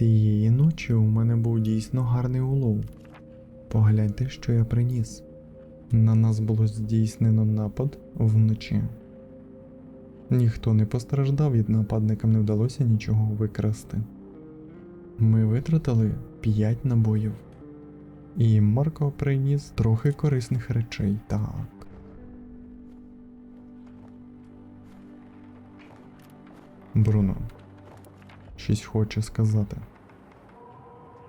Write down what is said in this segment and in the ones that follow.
Цієї ночі у мене був дійсно гарний улов. Погляньте, що я приніс. На нас було здійснено напад вночі. Ніхто не постраждав, від нападникам не вдалося нічого викрасти. Ми витратили 5 набоїв. І Марко приніс трохи корисних речей, так. Бруно, щось хоче сказати.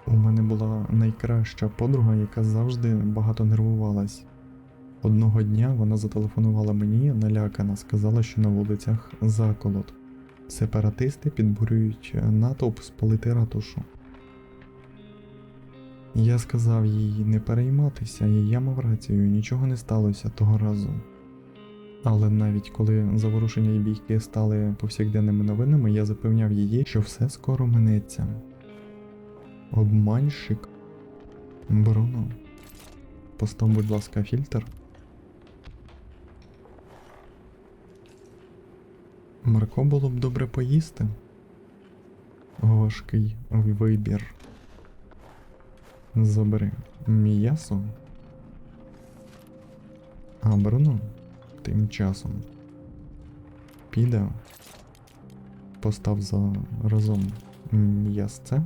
У мене була найкраща подруга, яка завжди багато нервувалась. Одного дня вона зателефонувала мені, налякана, сказала, що на вулицях заколот. Сепаратисти підбурюють натовп спалити ратушу. Я сказав їй не перейматися, і я мав рацію, нічого не сталося того разу. Але навіть коли заворушення і бійки стали повсякденними новинами, я запевняв її, що все скоро минеться. Обманщик. Бруно. Постав, будь ласка, фільтр. Марко було б добре поїсти. Важкий вибір. Забери м'ясо. А Бруно тим часом піде. Постав за разом м'ясце,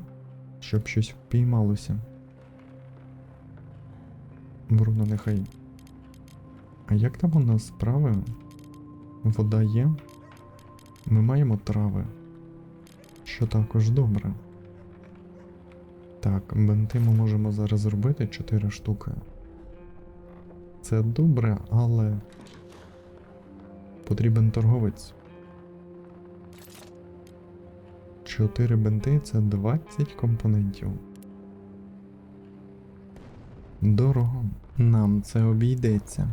щоб щось впіймалося. Бруно, нехай. А як там у нас справи? Вода є? Ми маємо трави, що також добре. Так, бенти ми можемо зараз зробити 4 штуки. Це добре, але потрібен торговець. 4 бенти це 20 компонентів. Дорого. Нам це обійдеться.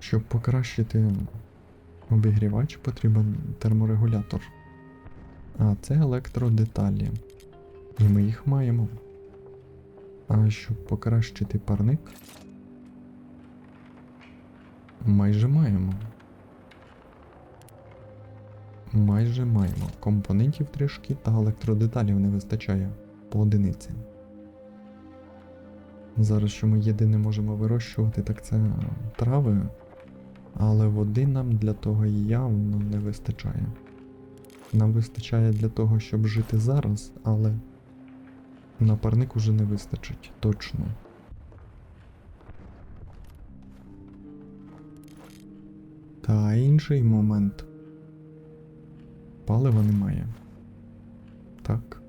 Щоб покращити обігрівач, потрібен терморегулятор. А це електродеталі. І ми їх маємо. А щоб покращити парник, майже маємо. Майже маємо. Компонентів трішки та електродеталів не вистачає по одиниці. Зараз, що ми єдине можемо вирощувати, так це трави, але води нам для того явно не вистачає. Нам вистачає для того, щоб жити зараз, але на парник уже не вистачить точно. Та інший момент. Палива немає. Так.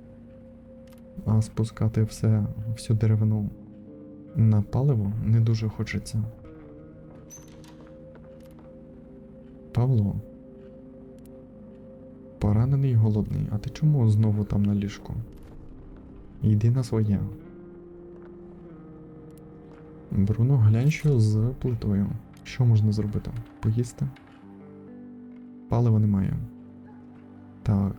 А спускати все, всю деревину на паливо не дуже хочеться. Павло. Поранений і голодний, а ти чому знову там на ліжку? Йди на своє. Бруно, глянь, що з плитою. Що можна зробити? Поїсти? Палива немає. Так.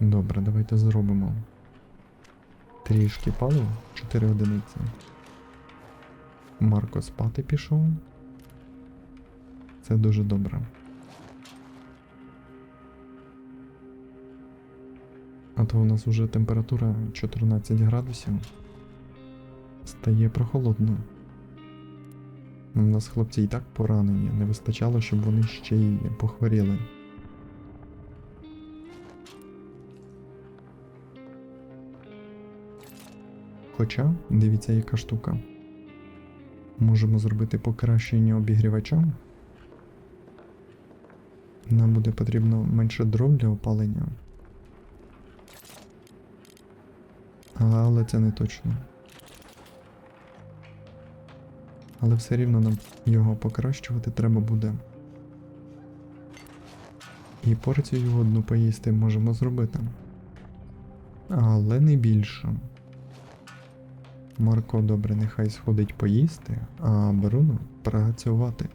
Добре, давайте зробимо. Трішки палива, 4 одиниці. Марко спати пішов. Це дуже добре. А то у нас вже температура 14 градусів. Стає прохолодно. У нас хлопці і так поранені, не вистачало, щоб вони ще й похворіли. Хоча, дивіться, яка штука. Можемо зробити покращення обігрівача. Нам буде потрібно менше дров для опалення. Але це не точно. Але все рівно нам його покращувати треба буде. І порцію одну поїсти можемо зробити. Але не більше. Марко добре нехай сходить поїсти, а Бруно працювати.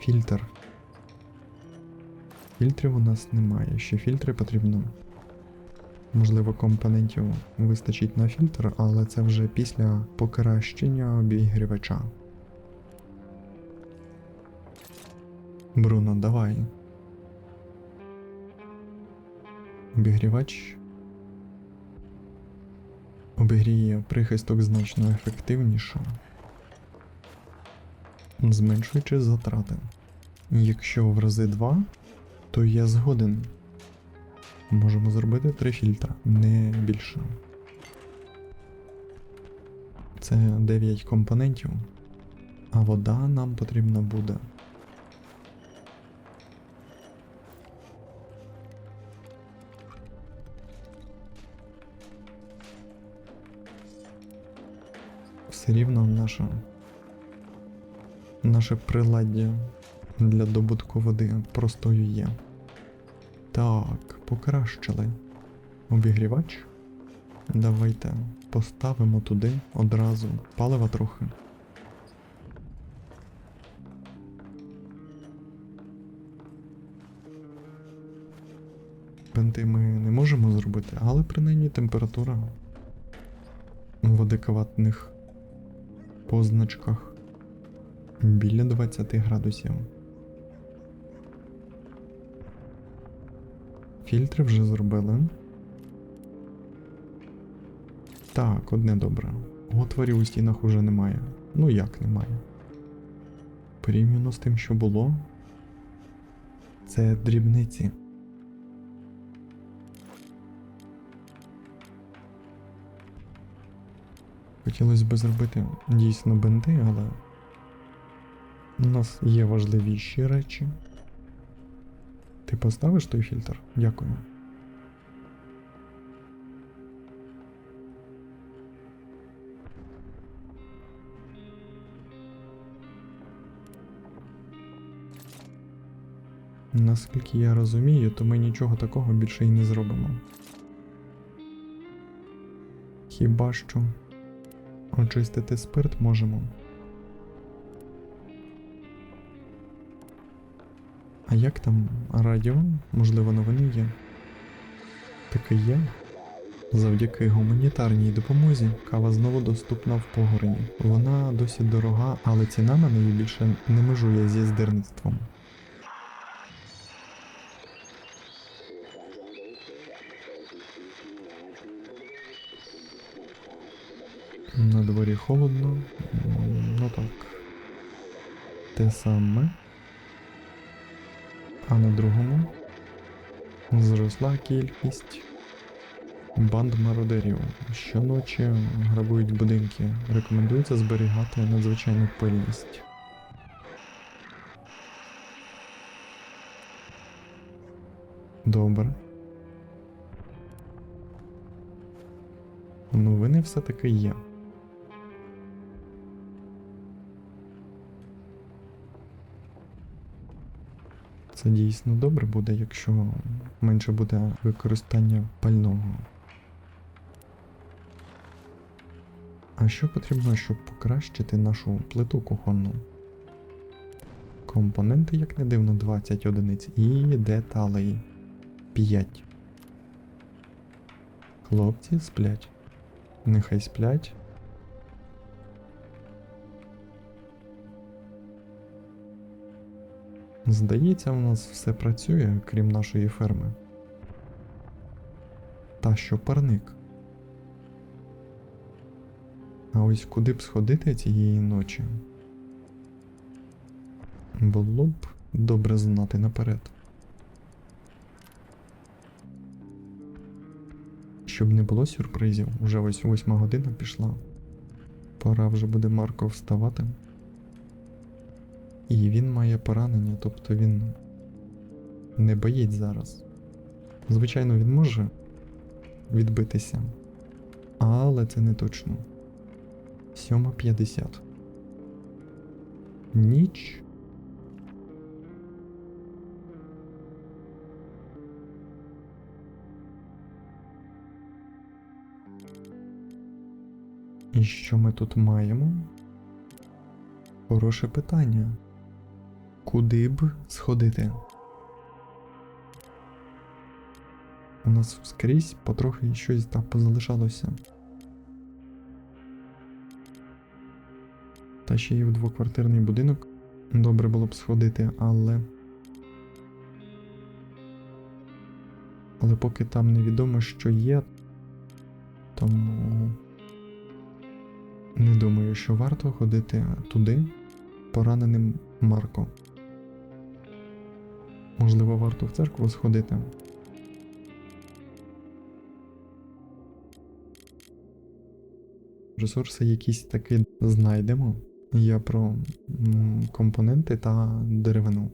Фільтр. Фільтрів у нас немає. Ще фільтри потрібно. Можливо, компонентів вистачить на фільтр, але це вже після покращення обігрівача. Бруно, давай. Обігрівач обігріє прихисток значно ефективніше, зменшуючи затрати. Якщо в рази 2, то я згоден. Можемо зробити три фільтра, не більше. Це 9 компонентів, а вода нам потрібна буде. Все рівно наша, наше приладдя для добутку води простою є. Так, покращили. Обігрівач. Давайте поставимо туди одразу палива трохи. Бенти ми не можемо зробити, але принаймні температура в адекватних позначках біля 20 градусів. Фільтри вже зробили. Так, одне добре. Отворів у стінах уже немає. Ну як немає. Порівняно з тим, що було. Це дрібниці. Хотілося б зробити дійсно бенти, але у нас є важливіші речі. Ти поставиш той фільтр? Дякую. Наскільки я розумію, то ми нічого такого більше і не зробимо. Хіба що очистити спирт можемо. А як там радіо? Можливо, новини є? Таке є. Завдяки гуманітарній допомозі кава знову доступна в погорені. Вона досі дорога, але ціна на неї більше не межує зі здирництвом. На дворі холодно. Ну так. Те саме. А на другому зросла кількість банд мародерів. Щоночі грабують будинки. Рекомендується зберігати надзвичайну пильність. Добре. Новини все-таки є. Це дійсно добре буде, якщо менше буде використання пального. А що потрібно, щоб покращити нашу плиту кухонну? Компоненти, як не дивно, 20 одиниць і деталей 5. Хлопці сплять. Нехай сплять. Здається, у нас все працює, крім нашої ферми. Та що парник. А ось куди б сходити цієї ночі? Було б добре знати наперед. Щоб не було сюрпризів, уже ось восьма година пішла. Пора вже буде Марко вставати. І він має поранення, тобто він не боїть зараз. Звичайно, він може відбитися, але це не точно. 7.50. Ніч. І що ми тут маємо? Хороше питання. Куди б сходити? У нас скрізь потрохи щось там позалишалося. Та ще й в двоквартирний будинок. Добре було б сходити, але. Але поки там невідомо, що є, тому не думаю, що варто ходити туди пораненим Марко. Можливо, варто в церкву сходити. Ресурси якісь таки знайдемо. Я про компоненти та деревину.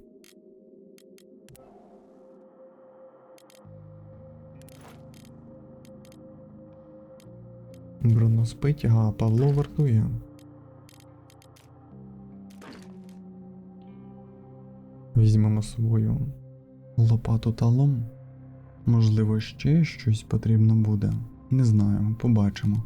Бруно спить, а Павло вартує. Візьмемо з собою лопату та лом. Можливо, ще щось потрібно буде. Не знаю, побачимо.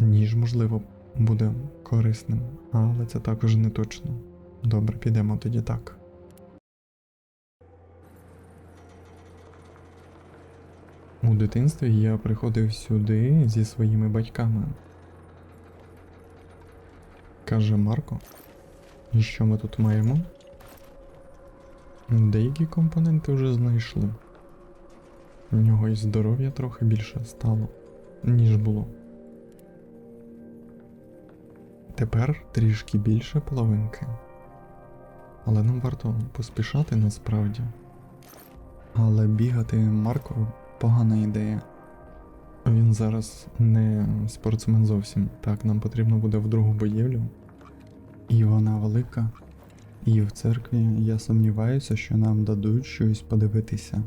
Ніж, можливо, буде корисним, але це також не точно. Добре, підемо тоді так. У дитинстві я приходив сюди зі своїми батьками. Каже Марко. І що ми тут маємо? Деякі компоненти вже знайшли. У нього і здоров'я трохи більше стало, ніж було. Тепер трішки більше половинки. Але нам варто поспішати насправді. Але бігати Марко погана ідея. Він зараз не спортсмен зовсім. Так, нам потрібно буде в другу будівлю. І вона велика. І в церкві я сумніваюся, що нам дадуть щось подивитися.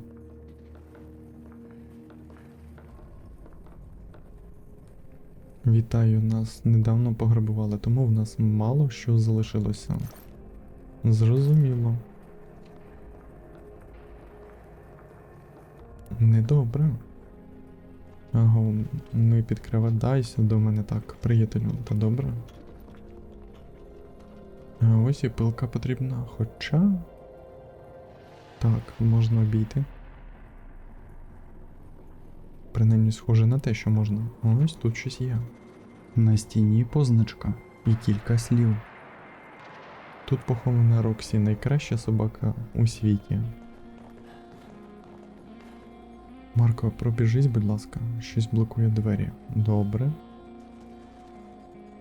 Вітаю, нас недавно пограбували, тому в нас мало що залишилося. Зрозуміло. Недобре. Аго, не підкривайся до мене так, приятелю, та добре. А ось і пилка потрібна, хоча. Так, можна обійти. Принаймні схоже на те, що можна. Ось тут щось є. На стіні позначка і кілька слів. Тут похована Роксі найкраща собака у світі. Марко, пробіжись, будь ласка, щось блокує двері. Добре.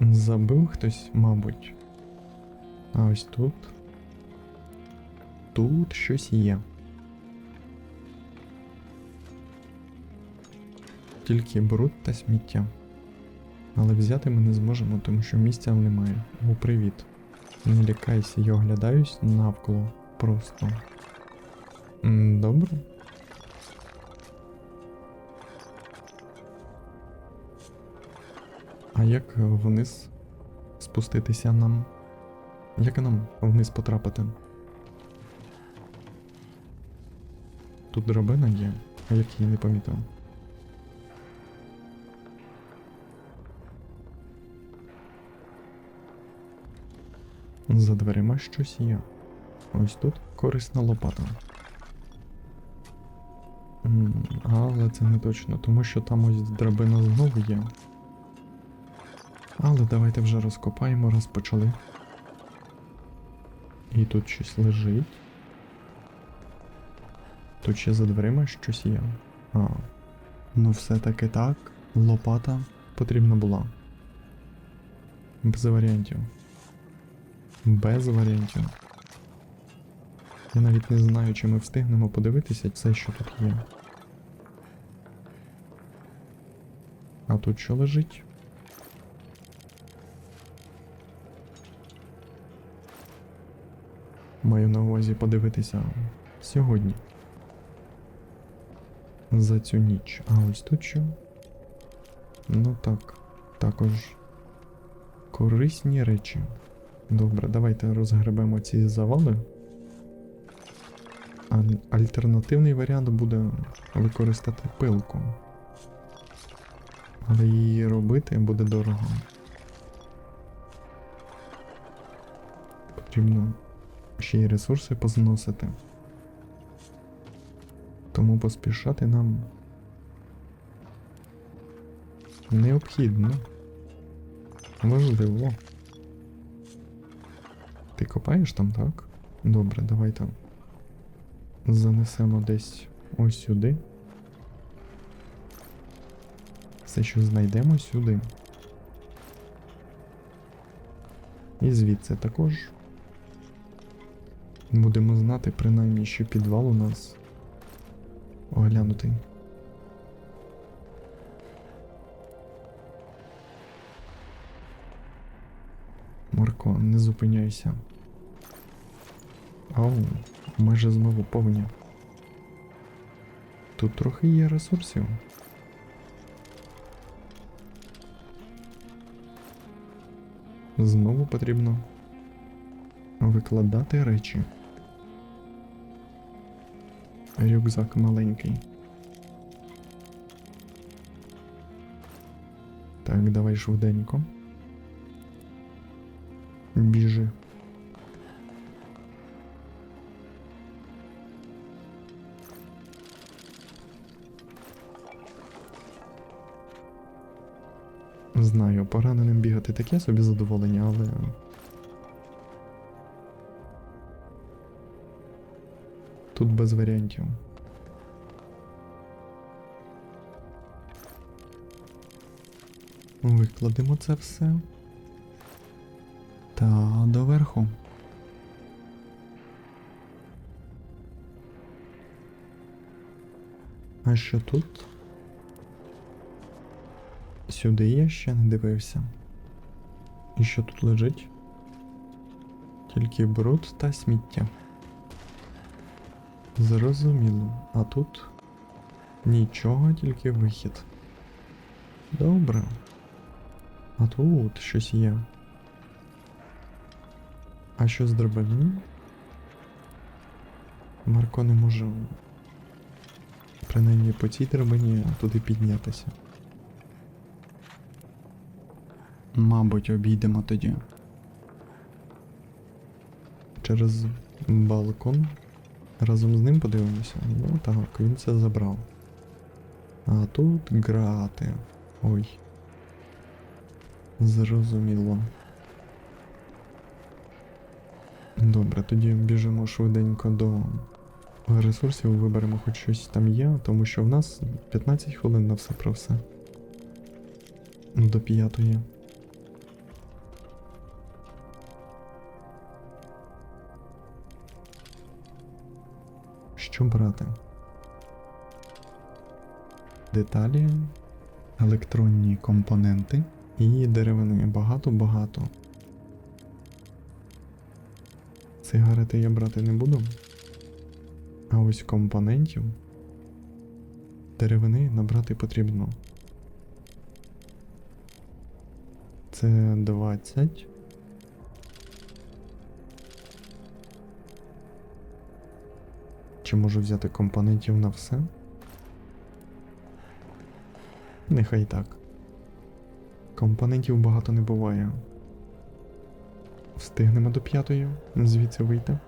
Забив хтось, мабуть. А ось тут. Тут щось є. Тільки бруд та сміття. Але взяти ми не зможемо, тому що місця немає. О, привіт. Не лякайся, я оглядаюсь навколо просто. Добре. А як вниз спуститися нам? Як нам вниз потрапити? Тут драбина є, а як її не помітив. За дверима щось є. Ось тут корисна лопата. Але це не точно, тому що там ось драбина знову є. Але давайте вже розкопаємо, розпочали. І тут щось лежить. Тут ще за дверима щось є. А. Ну все-таки так. Лопата потрібна була. Без варіантів. Без варіантів. Я навіть не знаю, чи ми встигнемо подивитися все, що тут є. А тут що лежить? Маю на увазі подивитися сьогодні. За цю ніч. А ось тут що? Ну так, також корисні речі. Добре, давайте розгребемо ці завали. А альтернативний варіант буде використати пилку. Але її робити буде дорого. Потрібно ще й ресурси позносити. Тому поспішати нам необхідно. Важливо. Ти копаєш там, так? Добре, давай там. Занесемо десь ось сюди. Все, що знайдемо сюди. І звідси також. Будемо знати принаймні, що підвал у нас оглянутий. Марко, не зупиняйся. Ау, майже знову повні. Тут трохи є ресурсів. Знову потрібно викладати речі. Рюкзак маленький. Так, давай швиденько. Біжи. Знаю, пораненим бігати таке собі задоволення, але. Тут без варіантів. Викладемо це все. Та доверху. А що тут? Сюди я ще не дивився. І що тут лежить? Тільки бруд та сміття. Зрозуміло. А тут нічого, тільки вихід. Добре. А тут щось є. А що з драбиною? Марко не може. Принаймні по цій драбині туди піднятися. Мабуть, обійдемо тоді. Через балкон. Разом з ним подивимося. Ну так, він це забрав. А тут грати. Ой. Зрозуміло. Добре, тоді біжимо швиденько до ресурсів, виберемо хоч щось там є, тому що в нас 15 хвилин на все про все. До п'ятої. Що брати? Деталі, електронні компоненти і деревини. Багато-багато. Сигарети я брати не буду. А ось компонентів деревини набрати потрібно. Це 20. Чи можу взяти компонентів на все? Нехай так. Компонентів багато не буває. Встигнемо до п'ятої звідси вийти.